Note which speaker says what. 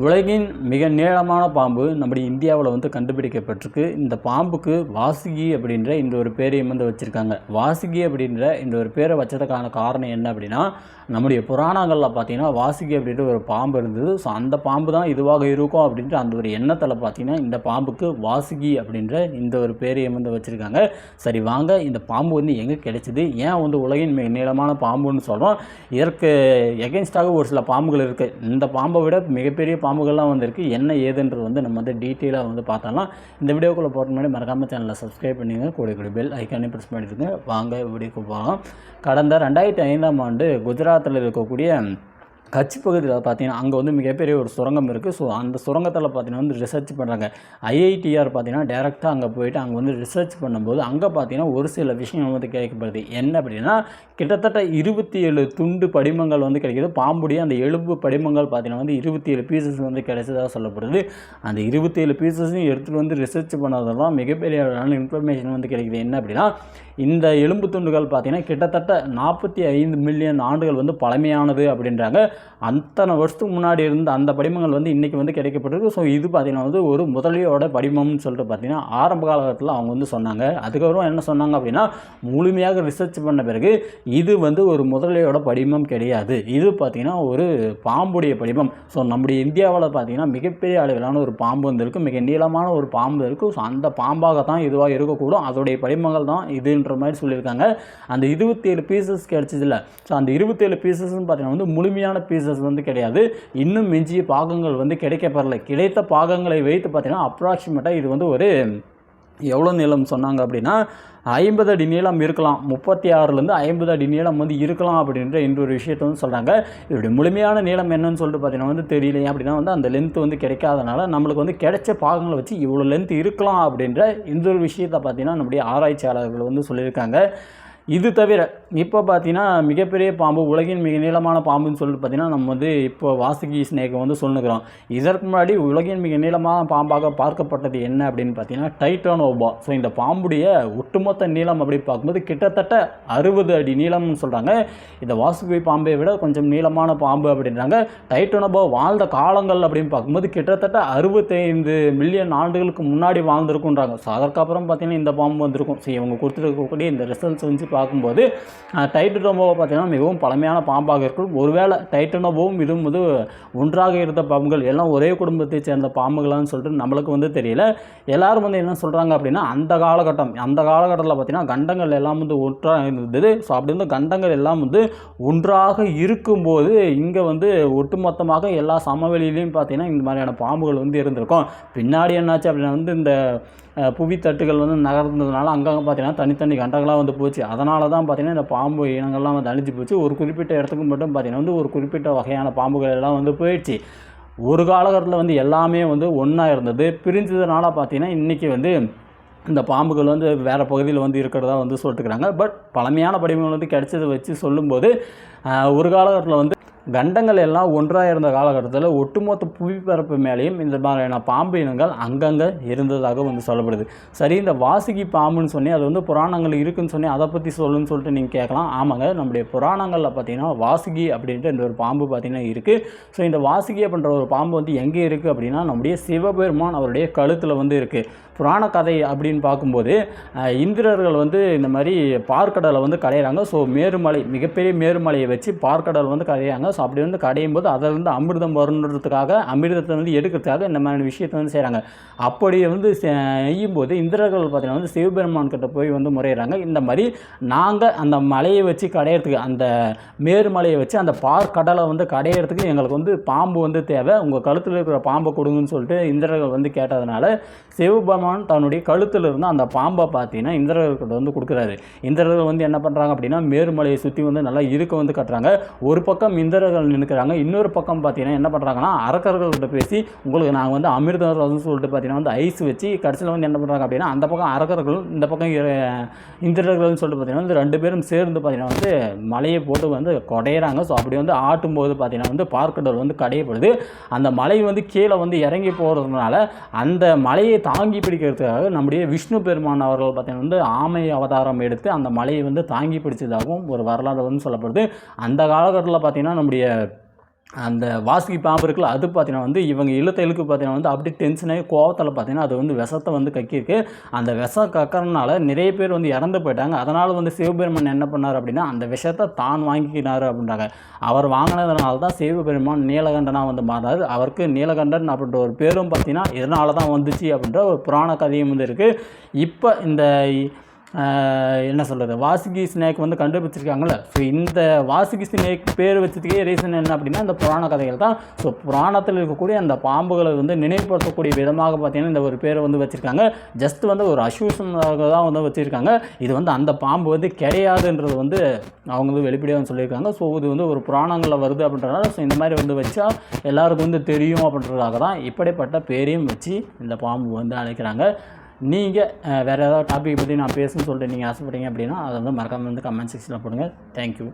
Speaker 1: உலகின் மிக நீளமான பாம்பு நம்முடைய இந்தியாவில் வந்து கண்டுபிடிக்கப்பட்டிருக்கு. இந்த பாம்புக்கு வாசுகி அப்படின்ற இந்த ஒரு பேரையும் வந்து வச்சுருக்காங்க. வாசுகி அப்படின்ற இந்த ஒரு பேரை வச்சதுக்கான காரணம் என்ன அப்படின்னா நம்முடைய புராணங்களில் பார்த்தீங்கன்னா வாசுகி அப்படின்ற ஒரு பாம்பு இருந்தது. ஸோ அந்த பாம்பு தான் இதுவாக இருக்கும் அப்படின்ற அந்த ஒரு எண்ணத்தில் பார்த்தீங்கன்னா இந்த பாம்புக்கு வாசுகி அப்படின்ற இந்த ஒரு பேரையும் வந்து வச்சுருக்காங்க. சரி வாங்க இந்த பாம்பு வந்து எங்கே கிடைச்சிது? ஏன் வந்து உலகின் மிக நீளமான பாம்புன்னு சொல்கிறோம் இதற்கு எகென்ஸ்டாக ஒரு சில பாம்புகள் இருக்குது இந்த பாம்பை விட மிகப்பெரிய ஃபார்முகள்லாம் வந்திருக்கு. என்ன ஏதுன்றது வந்து நம்ம வந்து டீட்டெயிலாக வந்து பார்த்தலாம் இந்த வீடியோக்குள்ளே போகிற முன்னாடி மறக்காமல் சேனலை சப்ஸ்கிரைப் பண்ணிங்க கூட கூட பெல் ஐக்கானே ப்ரெஸ் பண்ணிடுங்க. வாங்க வீடியோக்கு போகலாம். கடந்த ரெண்டாயிரத்தி ஐந்தாம் ஆண்டு குஜராத்தில் இருக்கக்கூடிய கட்சி பகுதியில் பார்த்தீங்கன்னா அங்கே வந்து மிகப்பெரிய ஒரு சுரங்கம் இருக்குது ஸோ அந்த சுரங்கத்தில் பார்த்தீங்கன்னா வந்து ரிசர்ச் பண்ணுறாங்க ஐஐடிஆர் பார்த்தீங்கன்னா டேரெக்டாக அங்கே போயிட்டு அங்கே வந்து ரிசர்ச் பண்ணும்போது அங்கே பார்த்தீங்கன்னா ஒரு சில விஷயங்கள் வந்து கேட்கப்படுது. என்ன அப்படின்னா கிட்டத்தட்ட இருபத்தி ஏழு துண்டு படிமங்கள் வந்து கிடைக்கிது. பாம்புடைய அந்த எலும்பு படிமங்கள் பார்த்தீங்கன்னா வந்து இருபத்தி ஏழு பீசஸ் வந்து கிடைச்சதாக சொல்லப்படுது. அந்த இருபத்தி ஏழு பீசஸையும் எடுத்துகிட்டு வந்து ரிசர்ச் பண்ணதெல்லாம் மிகப்பெரிய இன்ஃபர்மேஷன் வந்து கிடைக்கிது. என்ன அப்படின்னா இந்த எலும்பு துண்டுகள் பார்த்தீங்கன்னா கிட்டத்தட்ட நாற்பத்தி ஐந்து மில்லியன் ஆண்டுகள் வந்து பழமையானது அப்படின்றாங்க. அத்தனை வருஷத்துக்கு முன்னாடி இருந்த அந்த படிமங்கள் வந்து இன்றைக்கி வந்து கிடைக்கப்பட்டிருக்கு. ஸோ இது பார்த்திங்கன்னா வந்து ஒரு முதலியோட படிமம்னு சொல்லிட்டு பார்த்தீங்கன்னா ஆரம்ப காலகட்டத்தில் அவங்க வந்து சொன்னாங்க. அதுக்கப்புறம் என்ன சொன்னாங்க அப்படின்னா முழுமையாக ரிசர்ச் பண்ண பிறகு இது வந்து ஒரு முதலியோட படிமம் கிடையாது. இது பார்த்திங்கன்னா ஒரு பாம்புடைய படிமம். ஸோ நம்முடைய இந்தியாவில் பார்த்தீங்கன்னா மிகப்பெரிய அளவிலான ஒரு பாம்பு வந்து இருக்குது மிக நீளமான ஒரு பாம்பு இருக்குது ஸோ அந்த பாம்பாக தான் இதுவாக இருக்கக்கூடும். அதோடைய படிமங்கள் தான் இதுன்ற மாதிரி சொல்லியிருக்காங்க. அந்த இருபத்தேழு பீசஸ் கிடைச்சதில்ல. ஸோ அந்த இருபத்தேழு பீசஸ்ன்னு பார்த்தீங்கன்னா வந்து முழுமையான பீசஸ் வந்து கிடையாது. இன்னும் மிஞ்சிய பாகங்கள் வந்து கிடைக்கப்பெறல. கிடைத்த பாகங்களை வைத்து பார்த்தீங்கன்னா அப்ராக்சிமேட்டாக இது வந்து ஒரு எவ்வளோ நீளம் சொன்னாங்க அப்படின்னா ஐம்பது அடி நீளம் இருக்கலாம். முப்பத்தி ஆறுலேருந்து ஐம்பது அடி நீளம் வந்து இருக்கலாம் அப்படின்ற இன்னொரு விஷயத்தை வந்து சொல்கிறாங்க இப்படி முழுமையான நீளம் என்னன்னு சொல்லிட்டு பார்த்தீங்கன்னா வந்து தெரியலையே அப்படின்னா வந்து அந்த லென்த் வந்து கிடைக்காதனால நம்மளுக்கு வந்து கிடைச்ச பாகங்களை வச்சு இவ்வளோ லென்த் இருக்கலாம் அப்படின்ற இந்த ஒரு விஷயத்தை பார்த்தீங்கன்னா நம்முடைய ஆராய்ச்சியாளர்கள் வந்து சொல்லியிருக்காங்க. இது தவிர இப்போ பார்த்தீங்கன்னா மிகப்பெரிய பாம்பு உலகின் மிக நீளமான பாம்புன்னு சொல்லிட்டு பார்த்தீங்கன்னா நம்ம வந்து இப்போ வாசுகி ஸ்னேக்கை வந்து சொல்லுகிறோம். இதற்கு முன்னாடி உலகின் மிக நீளமான பாம்பாக பார்க்கப்பட்டது என்ன அப்படின்னு பார்த்தீங்கன்னா டைட்டானோபா. ஸோ இந்த பாம்புடைய ஒட்டுமொத்த நீளம் அப்படி பார்க்கும்போது கிட்டத்தட்ட அறுபது அடி நீளம்னு சொல்கிறாங்க இந்த வாசுகி பாம்பை விட கொஞ்சம் நீளமான பாம்பு அப்படின்றாங்க. டைட்டானோபா வாழ்ந்த காலங்கள் அப்படின்னு பார்க்கும்போது கிட்டத்தட்ட அறுபத்தைந்து மில்லியன் ஆண்டுகளுக்கு முன்னாடி வாழ்ந்திருக்குன்றாங்க ஸோ அதற்கப்புறம் பார்த்தீங்கன்னா இந்த பாம்பு வந்திருக்கும். ஸோ இவங்க கொடுத்துருக்கக்கூடிய இந்த ரிசல்ட்ஸ் வந்து பார்க்கும்போது டைட்டனோபோவை பார்த்திங்கன்னா மிகவும் பழமையான பாம்பாக இருக்கும். ஒருவேளை டைட்டனோபோவும் இதுவும் வந்து ஒன்றாக இருந்த பாம்புகள் எல்லாம் ஒரே குடும்பத்தை சேர்ந்த பாம்புகளான்னு சொல்லிட்டு நம்மளுக்கு வந்து தெரியல. எல்லாரும் வந்து என்ன சொல்கிறாங்க அப்படின்னா அந்த காலகட்டம் அந்த காலகட்டத்தில் பார்த்திங்கன்னா கண்டங்கள் எல்லாம் வந்து ஒன்றாக இருந்தது. ஸோ அப்படி இருந்த கண்டங்கள் எல்லாம் வந்து ஒன்றாக இருக்கும்போது இங்கே வந்து ஒட்டுமொத்தமாக எல்லா சமவெளியிலையும் பார்த்தீங்கன்னா இந்த மாதிரியான பாம்புகள் வந்து இருந்திருக்கும். பின்னாடி என்னாச்சு அப்படின்னா வந்து இந்த புவித்தட்டுகள் வந்து நகர்ந்ததுனால அங்கங்கே பார்த்தீங்கன்னா தனித்தனி கண்டங்களாக வந்து போச்சு. அதனால தான் பார்த்தீங்கன்னா இந்த பாம்பு இனங்கள்லாம் வந்து அழிஞ்சு போச்சு. ஒரு குறிப்பிட்ட இடத்துக்கு மட்டும் பார்த்தீங்கன்னா வந்து ஒரு குறிப்பிட்ட வகையான பாம்புகள் எல்லாம் வந்து போயிடுச்சு. ஒரு காலகட்டத்தில் வந்து எல்லாமே வந்து ஒன்றா இருந்தது. பிரிஞ்சதுனால பார்த்தீங்கன்னா இன்றைக்கி வந்து இந்த பாம்புகள் வந்து வேறு பகுதியில் வந்து இருக்கிறதா வந்து சொல்லிட்டுருக்குறாங்க பட் பழமையான படிமங்கள் வந்து கிடைச்சதை வச்சு சொல்லும்போது ஒரு காலகட்டத்தில் வந்து கண்டங்கள் எல்லாம் ஒன்றாக இருந்த காலகட்டத்தில் ஒட்டுமொத்த புவிப்பரப்பு மேலேயும் இந்த மாதிரியான பாம்பு இனங்கள் அங்கங்கே இருந்ததாக வந்து சொல்லப்படுது. சரி இந்த வாசுகி பாம்புன்னு சொன்னி அது வந்து புராணங்கள் இருக்குன்னு சொன்னி அதை பற்றி சொல்லுன்னு சொல்லிட்டு நீங்கள் கேட்கலாம். ஆமாங்க நம்முடைய புராணங்களில் பார்த்தீங்கன்னா வாசுகி அப்படின்ற இந்த ஒரு பாம்பு பார்த்தீங்கன்னா இருக்குது ஸோ இந்த வாசுகி அப்படின்ற ஒரு பாம்பு வந்து எங்கே இருக்குது அப்படின்னா நம்முடைய சிவபெருமான் அவருடைய கழுத்தில் வந்து இருக்குது புராண கதை அப்படின்னு பார்க்கும்போது இந்திரர்கள் வந்து இந்த மாதிரி பார்க்கடலை வந்து கடையிறாங்க ஸோ மேருமலை மிகப்பெரிய மேருமலையை வச்சு பார்க்கடல் வந்து கடையாங்க ஸோ அப்படி வந்து கடையும் போது அதிலிருந்து அமிர்தம் வருன்றதுக்காக அமிர்தத்தை வந்து எடுக்கிறதுக்காக இந்த மாதிரி விஷயத்தை வந்து செய்கிறாங்க அப்படி வந்து செய்யும்போது இந்திரர்கள் பார்த்தீங்கன்னா வந்து சிவபெருமான் கிட்ட போய் வந்து முறையிறாங்க இந்த மாதிரி நாங்கள் அந்த மலையை வச்சு கடையிறதுக்கு அந்த மேருமலையை வச்சு அந்த பார்க்கடலை வந்து கடையிறதுக்கு எங்களுக்கு வந்து பாம்பு வந்து தேவை. உங்கள் கழுத்தில் இருக்கிற பாம்பை கொடுங்கன்னு சொல்லிட்டு இந்திரர்கள் வந்து கேட்டதுனால சிவபெருமான் தன்னுடைய கழுத்தில் இருந்து அந்த பாம்பை பார்த்தீங்கன்னா இந்திரர்கிட்ட வந்து கொடுக்குறாரு. இந்திரர்கள் வந்து என்ன பண்ணுறாங்க அப்படின்னா மேருமலையை சுற்றி வந்து நல்லா இருக்க வந்து கட்டுறாங்க. ஒரு பக்கம் இந்திரர்கள் நிற்கிறாங்க இன்னொரு பக்கம் பார்த்தீங்கன்னா என்ன பண்ணுறாங்கன்னா அரக்கர்கள்கிட்ட பேசி உங்களுக்கு நாங்கள் வந்து அமிர்த ரசம் சொல்லிட்டு பார்த்தீங்கன்னா வந்து ஐஸ் வச்சு கடைசியில் வந்து என்ன பண்ணுறாங்க அப்படின்னா அந்த பக்கம் அரக்கர்கள் இந்த பக்கம் இந்திரர்கள்னு சொல்லிட்டு பார்த்தீங்கன்னா வந்து ரெண்டு பேரும் சேர்ந்து பார்த்தீங்கன்னா வந்து மலையை போட்டு வந்து குடையிறாங்க. ஸோ அப்படி வந்து ஆட்டும் போது பார்த்தீங்கன்னா வந்து பார்க்கடல் வந்து கடையப்படுது. அந்த மலை வந்து கீழே வந்து இறங்கி போகிறதுனால அந்த மலையை தாங்கி பிடிக்க சித்தரிக்கிறதுக்காக நம்முடைய விஷ்ணு பெருமான் அவர்கள் பார்த்தீங்கன்னா வந்து ஆமை அவதாரம் எடுத்து அந்த மலையை வந்து தாங்கி பிடிச்சதாகவும் ஒரு வரலாறு வந்து சொல்லப்படுது. அந்த காலகட்டத்தில் பார்த்தீங்கன்னா நம்முடைய அந்த வாசுகி பாம்பு இருக்குல்ல அது பார்த்தீங்கன்னா வந்து இவங்க இழுத்த இழுக்கு பார்த்தீங்கன்னா வந்து அப்படி டென்ஷனாகி கோவத்தில் பார்த்தீங்கன்னா அது வந்து விஷத்தை வந்து கக்கியிருக்கு. அந்த விஷம் கக்கறதுனால நிறைய பேர் வந்து இறந்து போயிட்டாங்க. அதனால் வந்து சிவபெருமான் என்ன பண்ணார் அப்படின்னா அந்த விஷத்தை தான் வாங்கிக்கினார் அப்படின்றாங்க. அவர் வாங்கினதுனால தான் சிவபெருமான் நீலகண்டனாக வந்து மாறினார். அவருக்கு நீலகண்டன் அப்படின்ற ஒரு பேரும் பார்த்தீங்கன்னா இதனால தான் வந்துச்சு அப்படின்ற ஒரு புராண கதையும் வந்து இருக்குது இப்போ இந்த என்ன சொல்கிறது வாசுகி ஸ்னேக் வந்து கண்டுபிடிச்சிருக்காங்கல்ல. ஸோ இந்த வாசுகி ஸ்னேக் பேர் வச்சதுக்கே ரீசன் என்ன அப்படின்னா இந்த புராண கதைகள் தான். ஸோ புராணத்தில் இருக்கக்கூடிய அந்த பாம்புகளை வந்து நினைவுபடுத்தக்கூடிய விதமாக பார்த்தீங்கன்னா இந்த ஒரு பேரை வந்து வச்சுருக்காங்க. ஜஸ்ட் வந்து ஒரு அசூசனாக தான் வந்து வச்சுருக்காங்க. இது வந்து அந்த பாம்பு வந்து கிடையாதுன்றது வந்து அவங்க வந்து வெளிப்படையாக வந்து சொல்லியிருக்காங்க. ஸோ இது வந்து ஒரு புராணங்களில் வருது அப்படின்றனால ஸோ இந்த மாதிரி வந்து வச்சா எல்லாருக்கும் வந்து தெரியும் அப்படின்றதுக்காக தான் இப்படிப்பட்ட பேரையும் வச்சு இந்த பாம்பு வந்து அழைக்கிறாங்க. நீங்கள் வேறு ஏதாவது டாபிக் பற்றி நான் பேசணும்னு சொல்லிட்டு நீங்கள் ஆசைப்பட்டீங்க அப்படின்னா அதை வந்து மறக்காமல் வந்து கமெண்ட் செக்ஷனில் போடுங்க. தேங்க்யூ